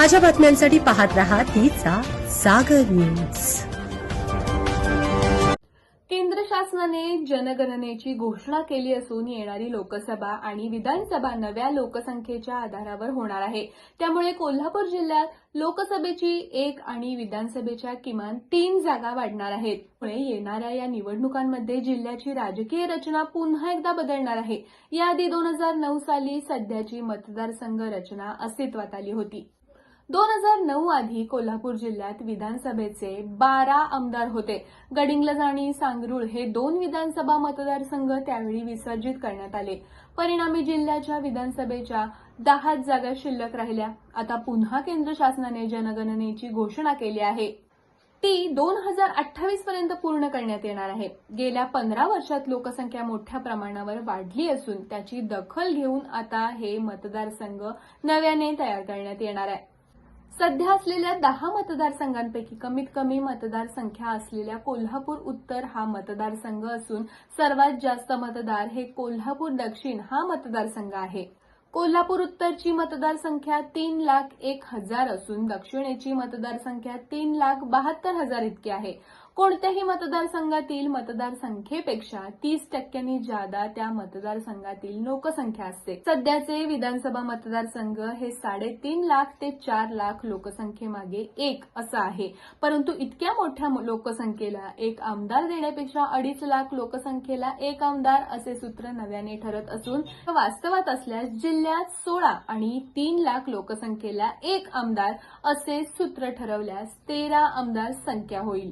ताज्या बातम्यांसाठी पाहत रहा तिचा सागर न्यूज. केंद्र शासनाने जनगणनेची घोषणा केली असून येणारी लोकसभा आणि विधानसभा नव्या लोकसंख्येच्या आधारावर होणार आहे. त्यामुळे कोल्हापूर जिल्ह्यात लोकसभेची एक आणि विधानसभेच्या किमान तीन जागा वाढणार आहेत. पुढे येणाऱ्या या निवडणुकांमध्ये जिल्ह्याची राजकीय रचना पुन्हा एकदा बदलणार आहे. याआधी दोन हजार नऊ साली सध्याची मतदारसंघ रचना अस्तित्वात आली होती. दोन हजार नऊ आधी कोल्हापूर जिल्ह्यात विधानसभेचे बारा आमदार होते. गडिंग्लज आणि सांगरूळ हे दोन विधानसभा मतदारसंघ त्यावेळी विसर्जित करण्यात आले. परिणामी जिल्ह्याच्या विधानसभेच्या दहाच जागा शिल्लक राहिल्या. आता पुन्हा केंद्र शासनाने जनगणनेची घोषणा केली आहे. ती दोन हजार अठ्ठावीस पर्यंत पूर्ण करण्यात येणार आहे. गेल्या पंधरा वर्षात लोकसंख्या मोठ्या प्रमाणावर वाढली असून त्याची दखल घेऊन आता हे मतदारसंघ नव्याने तयार करण्यात येणार आहे. सध्या असलेल्या दहा मतदारसंघांपैकी कमीत कमी मतदारसंख्या असलेल्या कोल्हापूर उत्तर हा मतदारसंघ असून सर्वात जास्त मतदार हे कोल्हापूर दक्षिण हा मतदारसंघ आहे. कोल्हापूर उत्तरची मतदारसंख्या तीन लाख एक हजार असून दक्षिणेची मतदारसंख्या तीन लाख बहात्तर हजार इतकी आहे. कोणत्याही मतदारसंघातील मतदारसंख्येपेक्षा तीस टक्क्यांनी जादा त्या मतदारसंघातील लोकसंख्या असते. सध्याचे विधानसभा मतदारसंघ हे साडेतीन लाख ते चार लाख लोकसंख्येमागे एक असं आहे. परंतु इतक्या मोठ्या लोकसंख्येला एक आमदार देण्यापेक्षा अडीच लाख लोकसंख्येला एक आमदार असे सूत्र नव्याने ठरत असून वास्तवात असल्यास जिल्ह्यात सोळा आणि तीन लाख लोकसंख्येला एक आमदार असे सूत्र ठरवल्यास तेरा आमदार संख्या होईल.